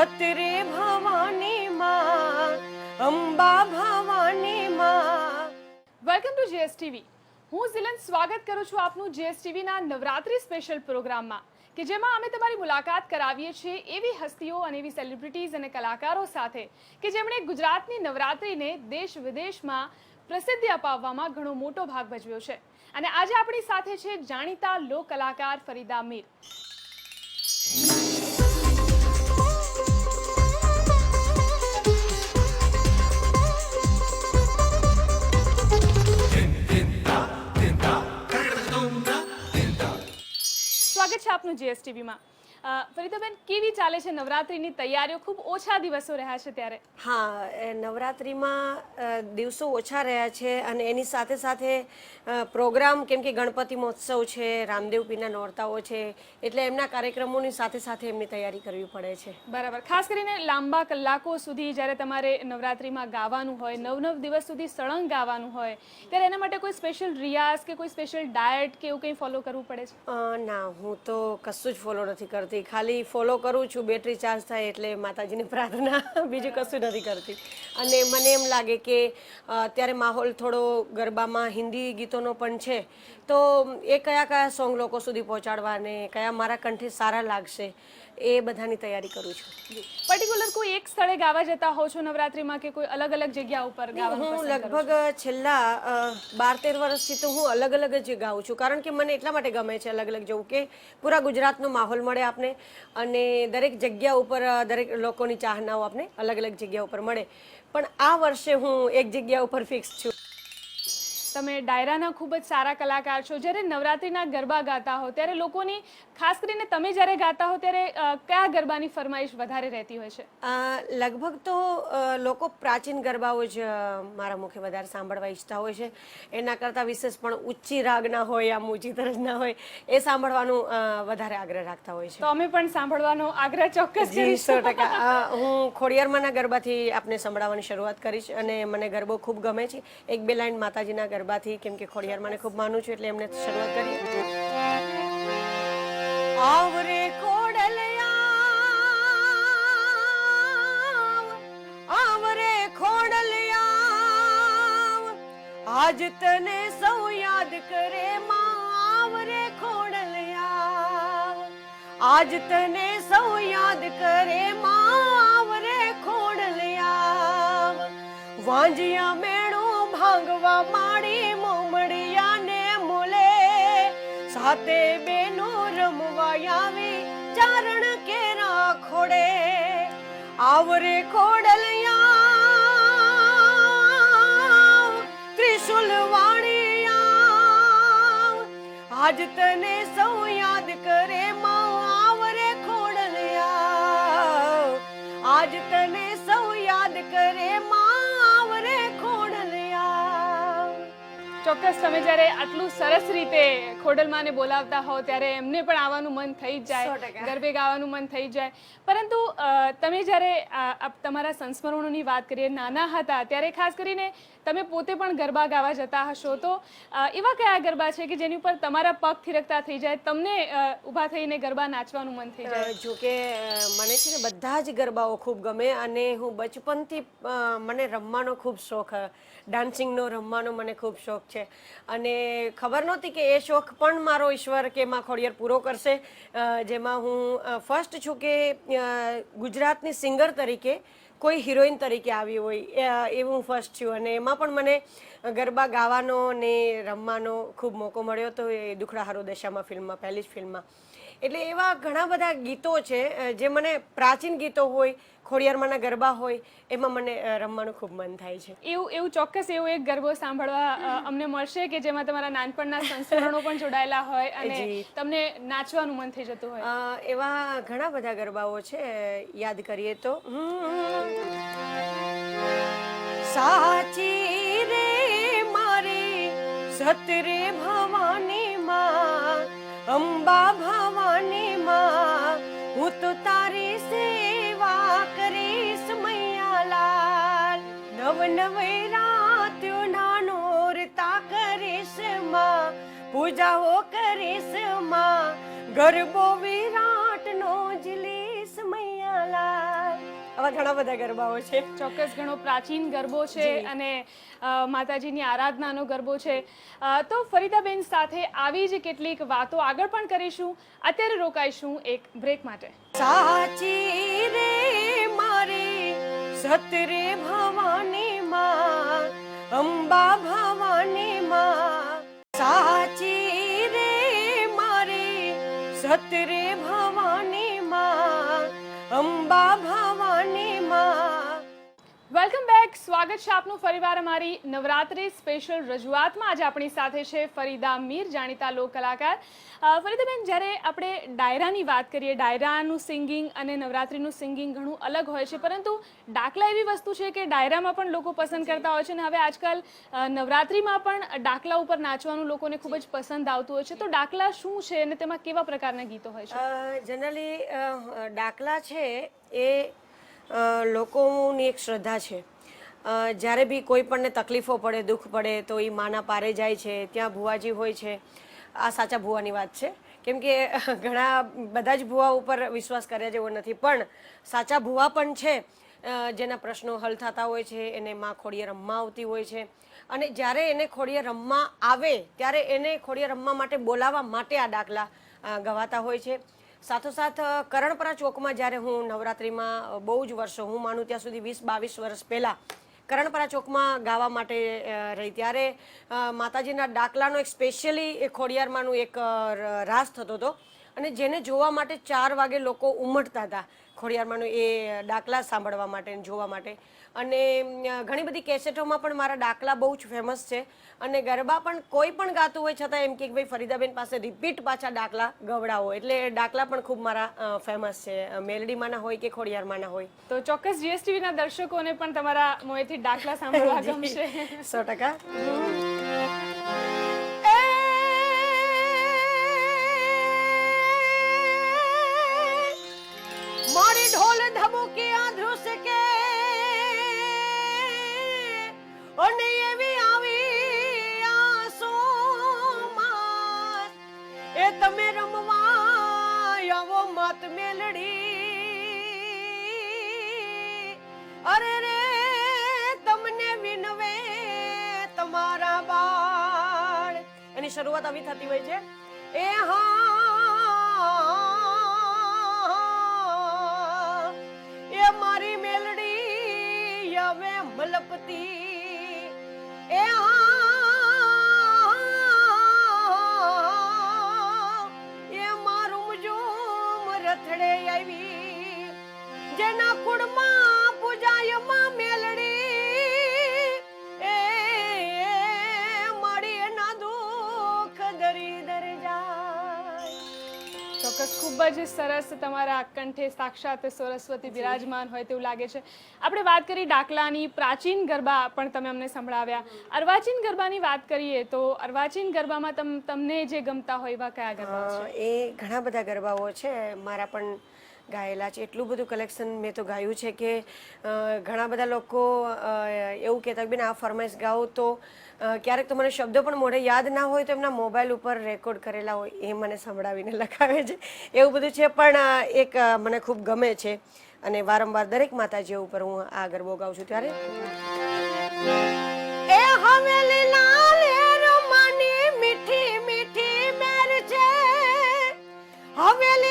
સતરે ભવાની માં અંબા ભવાની માં welcome to GSTV હું ઝિલન સ્વાગત કરું છું આપનું જીએસટીવીના નવરાત્રી સ્પેશિયલ પ્રોગ્રામમાં કે જેમાં અમે તમારી મુલાકાત કરાવીએ છીએ એવી હસ્તીઓ અને એવી સેલિબ્રિટીઝ અને કલાકારો સાથે, કે જેમણે ગુજરાતની નવરાત્રીને દેશ વિદેશમાં પ્રસિદ્ધિ અપાવવામાં ઘણો મોટો ભાગ ભજવ્યો છે. અને આજે આપણી સાથે છે જાણીતા લોક કલાકાર ફરીદા મીર. છે આપનું જીએસટીવીમાં ફરીદાબેન કેવી ચાલે છે નવરાત્રીની તૈયારીઓ? ખૂબ ઓછા દિવસો રહ્યા છે ત્યારે. હા એ નવરાત્રિમાં દિવસો ઓછા રહ્યા છે અને એની સાથે સાથે પ્રોગ્રામ કેમ કે ગણપતિ મહોત્સવ છે રામદેવ પીના નોરતાઓ છે એટલે એમના કાર્યક્રમોની સાથે સાથે એમની તૈયારી કરવી પડે છે. બરાબર. ખાસ કરીને લાંબા કલાકો સુધી જ્યારે તમારે નવરાત્રિમાં ગાવાનું હોય નવ નવ દિવસ સુધી સળંગ ગાવાનું હોય ત્યારે એના માટે કોઈ સ્પેશિયલ રિયાઝ કે કોઈ સ્પેશિયલ ડાયટ કે એવું કંઈ ફોલો કરવું પડે છે? ના હું તો કશું જ ફોલો નથી કરતી. ખાલી ફોલો કરું છું બેટરી ચાર્જ થાય એટલે માતાજીની પ્રાર્થના બીજું કશું નથી કરતી. અને મને એમ લાગે કે અત્યારે માહોલ થોડો ગરબામાં હિન્દી ગીતોનો પણ છે, તો એ કયા કયા સોંગ લોકો સુધી પહોંચાડવા અને કયા મારા કંઠે સારા લાગશે? એ બધાની તૈયારી કરું છું. પર્ટિક્યુલર કોઈ એક સ્થળે ગાવા જતા હો છો નવરાત્રિમાં કે કોઈ અલગ અલગ જગ્યા ઉપર ગાવાનું હું? લગભગ છેલ્લા બાર તેર વર્ષથી તો હું અલગ અલગ જ ગાઉં છું. કારણ કે મને એટલા માટે ગમે છે અલગ અલગ જવું કે પૂરા ગુજરાતનો માહોલ મળે આપને અને દરેક જગ્યા ઉપર દરેક લોકોની ચાહનાઓ આપને અલગ અલગ જગ્યા ઉપર મળે. પણ આ વર્ષે હું એક જગ્યા ઉપર ફિક્સ છું. તમે ડાયરાના ખૂબ જ સારા કલાકાર છો. જ્યારે નવરાત્રિના ગરબા ગાતા હો ત્યારે લોકોની ખાસ કરીને તમે જ્યારે ગાતા હો ત્યારે કયા ગરબાની ફરમાઈશ વધારે રહેતી હોય છે? લગભગ તો લોકો પ્રાચીન ગરબાઓ જ મારા મુખે વધારે સાંભળવા ઈચ્છતા હોય છે. એના કરતાં વિશેષ પણ ઊંચી રાગના હોય આમ ઊંચી તરજના હોય એ સાંભળવાનું વધારે આગ્રહ રાખતા હોય છે. તો અમે પણ સાંભળવાનો આગ્રહ ચોક્કસ સો ટકા. હું ખોડિયારમાંના ગરબાથી આપને સંભળાવવાની શરૂઆત કરીશ અને મને ગરબો ખૂબ ગમે છે. એક બે લાઈન માતાજીના ગરબાથી, કેમ કે ખોડિયારમાંને ખૂબ માનું છું, એટલે એમને શરૂઆત કરીએ આવરે ખોડલિયા આવરે ખોડલિયા, આજ તને સૌ યાદ કરે માં આવરે ખોડલિયા. આજ તને સૌ યાદ કરે માં આવરે ખોડલિયા. વાંજિયા મેણો ભાંગવા માડી મોમડિયા ને મુલે. સાતે બેનો રમવા આવી, ચારણ કેરા ખોડે. આવરે ખોડલિયા ત્રિશુલ વાણિયા આજ તને સૌ યાદ કરે માં, આવરે ખોડલિયા. આજ તને સૌ યાદ કરે માં ચોક્કસ તમે જ્યારે આટલું સરસ રીતે ખોડલમાને બોલાવતા હો ત્યારે એમને પણ આવવાનું મન થઈ જ જાય ગરબે ગાવાનું મન થઈ જાય. પરંતુ તમે જ્યારે તમારા સંસ્મરણોની વાત કરીએ નાના હતા ત્યારે ખાસ કરીને તમે પોતે પણ ગરબા ગાવા જતા હશો તો એવા કયા ગરબા છે કે જેની ઉપર તમારા પગ થિરકતા થઈ જાય તમને ઊભા થઈને ગરબા નાચવાનું મન થઈ જાય? જો કે મને છે ને બધા જ ગરબાઓ ખૂબ ગમે અને હું બચપનથી મને રમવાનો ખૂબ શોખ ડાન્સિંગનો રમવાનો મને ખૂબ શોખ છે. અને ખબર નહોતી કે એ શોખ પણ મારો ઈશ્વર કે માં ખોડિયાર પૂરો કરશે. જેમાં હું ફર્સ્ટ છું કે ગુજરાતની સિંગર તરીકે કોઈ હિરોઈન તરીકે આવી હોય એવું હું ફર્સ્ટ છું. અને એમાં પણ મને ગરબા ગાવાનો ને રમવાનો ખૂબ મોકો મળ્યો હતો એ દુખડા હારો દશામાં ફિલ્મમાં, પહેલી જ ફિલ્મમાં. એટલે એવા ઘણા બધા ગીતો છે જે મને પ્રાચીન ગીતો હોય ખોડિયારમાંના ગરબા હોય એમાં મને રમવાનું ખૂબ મન થાય છે. એવું એવું ચોક્કસ એવું એક ગરબો સાંભળવા અમને મળશે કે જેમાં તમારા નાનપણના સંસ્મરણો પણ જોડાયેલા હોય અને તમને નાચવાનું મન થઈ જતું હોય. એવા ઘણા બધા ગરબાઓ છે યાદ કરીએ તો. સાચી રે મારી સતરે ભવાની નવ વૈરાત્યો રાત્યો નાનો રતા કરીશમાં પૂજાઓ કરીશમાં. ગરબો વિરાટ નો જલીશ મૈયાલા આવા ઘણા બધા ગરબાઓ છે. ચોક્કસ ઘણો પ્રાચીન ગરબો છે અને માતાજીની આરાધનાનો ગરબો છે. તો ફરીદાબેન સાથે આવી જ કેટલીક વાતો આગળ પણ કરીશું. અત્યારે રોકાઈશું એક બ્રેક માટે. સાચી રે મારી સતરે ભવાની માં અંબા ભવાની માં સાચી રે મારી સતરે ભવાની માં અંબા ભવાની સ્વાગત છે આપનું. ફરીવાર અમારી નવરાત્રી સ્પેશિયલ રજૂઆતમાં આજે આપણી સાથે છે ફરીદા મીર જાણીતા લોક કલાકાર. ફરીદાબેન જ્યારે આપણે ડાયરાની વાત કરીએ ડાયરાનું સિંગિંગ અને નવરાત્રીનું સિંગિંગ ઘણું અલગ હોય છે પરંતુ ડાકલા એવી વસ્તુ છે કે ડાયરામાં પણ લોકો પસંદ કરતા હોય છે અને હવે આજકાલ નવરાત્રિમાં પણ ડાકલા ઉપર નાચવાનું લોકોને ખૂબ જ પસંદ આવતું હોય છે. તો ડાકલા શું છે અને તેમાં કેવા પ્રકારના ગીતો હોય છે? જનરલી ડાકલા છે એ લોકોની એક શ્રદ્ધા છે. જ્યારે બી કોઈ પણને તકલીફો પડે, દુઃખ પડે, તો એ માના પારે જાય છે, ત્યાં ભુવાજી હોય છે. આ સાચા ભુવાની વાત છે. કેમ કે ઘણા બધા જ ભુવા ઉપર વિશ્વાસ કર્યા જેવો નથી. પણ સાચા ભુવા પણ છે જેના પ્રશ્નો હલ થતા હોય છે, એને માં ખોડીએ રમવા આવતી હોય છે. અને જ્યારે એને ખોડીએ રમવા આવે, ત્યારે એને ખોડીએ રમવા માટે બોલાવવા માટે આ દાખલા ગવાતા હોય છે. સાથોસાથ, કરણપરા ચોકમાં જ્યારે હું નવરાત્રિમાં બહુ જ વર્ષો, હું માનું ત્યાં સુધી વીસ બાવીસ વર્ષ પહેલાં કરણપરા ચોકમાં ગાવા માટે રહી. ત્યારે માતાજીના ડાકલાનો એક સ્પેશિયલી ખોડિયારમાંનું એક રાસ થતો હતો. અને જેને જોવા માટે ચાર વાગે લોકો ઉમટતા હતા ખોડિયારમાંનું એ ડાકલા સાંભળવા માટે જોવા માટે. અને ઘણી બધી કેસેટોમાં પણ મારા ડાકલા બહુ જ ફેમસ છે. અને ગરબા પણ કોઈ પણ ગાતું હોય છતાં એમ કે ભાઈ ફરીદાબેન પાસે રિપીટ પાછા ડાકલા ગવડાવો. એટલે ડાકલા પણ ખૂબ મારા ફેમસ છે. મેલડીમાંના હોય કે ખોડિયારમાંના હોય. તો ચોક્કસ જીએસટીવીના દર્શકોને પણ તમારા મોએથી ડાકલા સાંભળવા ગમશે. સો ટકા. આવો મેલડી. અરે રે, તમને વિનવે તમારા બાળ. એની શરૂઆત આવી થતી હોય છે. એ હા, એ મારી મેલડી હવે મલપતી. એ હા જેના કુળમાં પૂજાયમાં મેલડી એ મારી એના દુઃખ દરી દર જાય. ચોક્કસ ખૂબ જ સરસ તમારા કંઠે સાક્ષાત સરસ્વતી બિરાજમાન હોય તેવું લાગે છે. આપણે વાત કરી ડાકલાની પ્રાચીન ગરબા પણ તમે અમને સંભળાવ્યા. અર્વાચીન ગરબાની વાત કરીએ તો અર્વાચીન ગરબામાં તમ તમને જે ગમતા હોય એવા કયા ગરબા એ ઘણા બધા ગરબાઓ છે. મારા પણ ગાયેલા છે. એટલું બધું કલેક્શન મેં તો ગાયું છે કે ઘણા બધા લોકો એવું કહેતા બેન આ ફરમાઈશ ગાઓ તો ક્યારેક તો મને શબ્દો પણ મોઢે યાદ ના હોય તો એમના મોબાઈલ ઉપર રેકોર્ડ કરેલા હોય એ મને સંભળાવીને લખાવે છે. એવું બધું છે પણ એક મને ખૂબ ગમે છે અને વારંવાર દરેક માતાજીઓ ઉપર હું આ ગરબો ગાઉં છું. ત્યારે એ હવેલી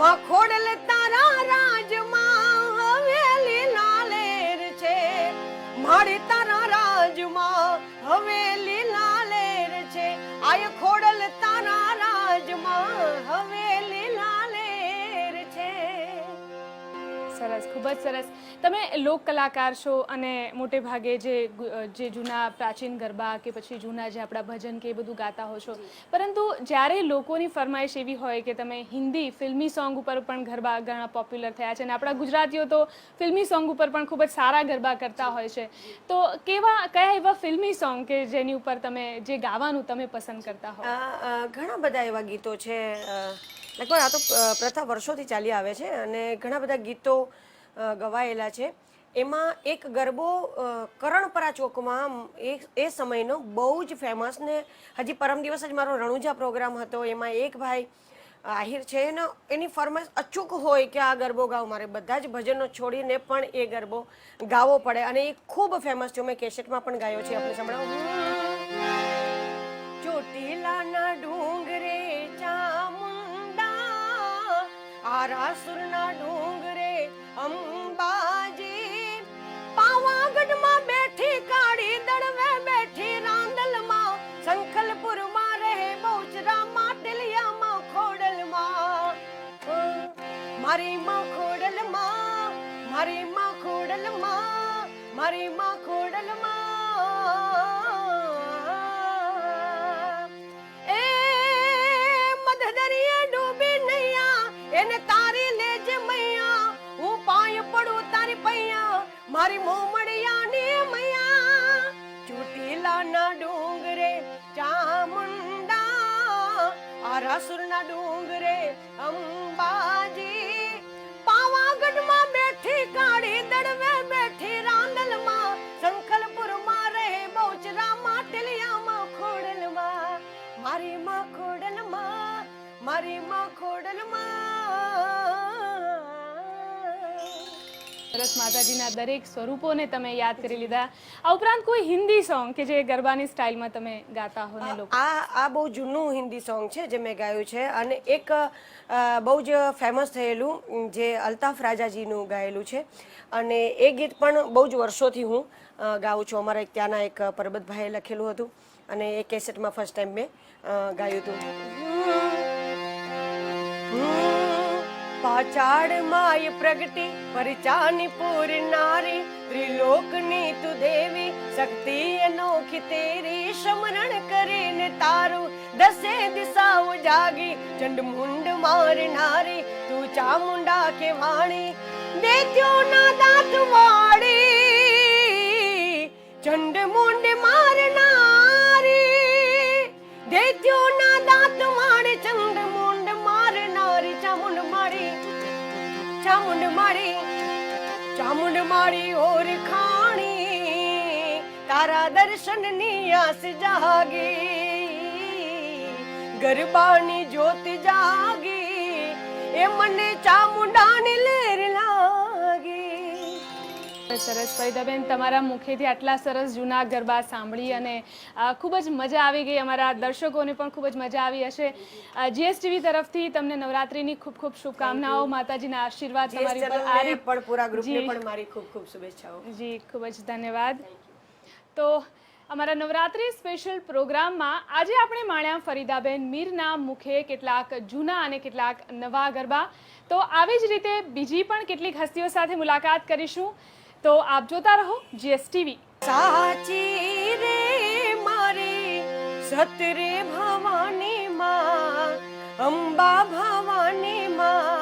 મખોડલ તારા રાજમાં હવેલી લાલેર છે. મારી તારા રાજમાં હવેલી લાલેર છે. આય ખોડલ તારા રાજમાં હવેલી સરસ ખૂબ જ સરસ. તમે લોક કલાકાર છો અને મોટે ભાગે જે જે જૂના પ્રાચીન ગરબા કે પછી જૂના જે આપણા ભજન કે એ બધું ગાતા હો છો. પરંતુ જ્યારે લોકોની ફરમાઈશ એવી હોય કે તમે હિન્દી ફિલ્મી સોંગ ઉપર પણ ગરબા ઘણા પોપ્યુલર થયા છે અને આપણા ગુજરાતીઓ તો ફિલ્મી સોંગ ઉપર પણ ખૂબ જ સારા ગરબા કરતા હોય છે. તો કેવા કયા એવા ફિલ્મી સોંગ કે જેની ઉપર તમે જે ગાવાનું તમે પસંદ કરતા હો? ઘણા બધા એવા ગીતો છે લગભગ આ તો પ્રથા વર્ષોથી ચાલી આવે છે અને ઘણા બધા ગીતો ગવાયેલા છે. એમાં એક ગરબો કરણપરા ચોકમાં એ એ સમયનો બહુ જ ફેમસ ને હજી પરમ દિવસ જ મારો રણુજા પ્રોગ્રામ હતો. એમાં એક ભાઈ આહિર છે. એનો, એની ફરમાઈશ અચૂક હોય કે આ ગરબો ગાવ મારે. બધા જ ભજનો છોડીને પણ એ ગરબો ગાવો પડે અને એ ખૂબ ફેમસ છે. મેં કેસેટમાં પણ ગાયો છે આપણે સંભળાવો? ચોટીલાના ડુંગરે આરાસુરના ડુંગરે અંબાજી પાવાગઢમાં બેઠી કાળી દળવે બેઠી રાંદલમાં, સંખલપુરમાં રહે બહુચરામાં ટેલિયામાં ખોડલમાં. મારી માં ખોડલમાં, મારી માં ખોડલમાં, મારી માં ખોડલમાં મારી મોમડિયાની મૈયા ચોટીલાના ડુંગરે ચામુંડા આરાસુરના ડુંગરે અંબાજી. પાવાગઢમાં બેઠી કાળી દડવે બેઠી રાંદલમાં સંખલપુરમાં રહે બહુચરામાં ટેલિયામાં ખોડલમાં. મારી માં ખોડલમાં, મારી માં ખોડલમાં. સરસ માતાજીના દરેક સ્વરૂપોને તમે યાદ કરી લીધા. આ ઉપરાંત કોઈ હિન્દી સોંગ કે જે ગરબાની સ્ટાઇલમાં તમે ગાતા હો ને લોકો? આ આ બહુ જૂનું હિન્દી સોંગ છે જે મેં ગાયું છે અને એક બહુ જ ફેમસ થયેલું જે અલ્તાફ રાજાજીનું ગાયેલું છે. અને એ ગીત પણ બહુ જ વર્ષોથી હું ગાઉં છું. અમારા ત્યાંના એક પરબતભાઈએ લખેલું હતું અને એ કેસેટમાં ફર્સ્ટ ટાઈમ મેં ગાયું હતું. પાચાડ માય પ્રગટી, પરચાની પૂરનારી ત્રિલોકની તું દેવી, શક્તિ અનોખી તેરી, સમરણ કરીને તારું દસે દિશાઓ જાગી, ચંડમુંડ મારનારી તું ચામુંડા કે વાણી, દેત્યો ના દાંત વાળી, ચંડમુંડ મારનારી દેત્યો ના દાંત વાળી, ચંડમુંડ ચામુંડ મારી ચામુંડ મારી ઓર ખાણી, તારા દર્શનની આસ જાગી, ગરબાની જ્યોત જાગી, એ મને ચામુંડાની લેર લાગી. સરસ ફરીદાબેન તમારા મુખેથી આટલા સરસ જૂના ગરબા સાંભળી અને ખૂબ જ મજા આવી ગઈ. અમારા દર્શકોને પણ ખૂબ જ મજા આવી હશે. જીએસટીવી તરફથી તમને નવરાત્રીની ખૂબ ખૂબ શુભકામનાઓ. માતાજીના આશીર્વાદ તમારી પર આ પણ પૂરા ગ્રુપને પણ મારી ખૂબ ખૂબ શુભેચ્છાઓ. જી ખૂબ જ ધન્યવાદ. તો અમારા નવરાત્રી સ્પેશિયલ પ્રોગ્રામમાં આજે આપણે માણ્યા ફરીદાબેન મીરના મુખે કેટલાક જૂના અને કેટલાક નવા ગરબા. તો આવી જ રીતે બીજી પણ કેટલીક હસ્તીઓ સાથે મુલાકાત કરીશું. તો આપ જોતા રહો જીએસટીવી. સાચી રે મારે સતરે ભવાની માં અંબા ભવાની માં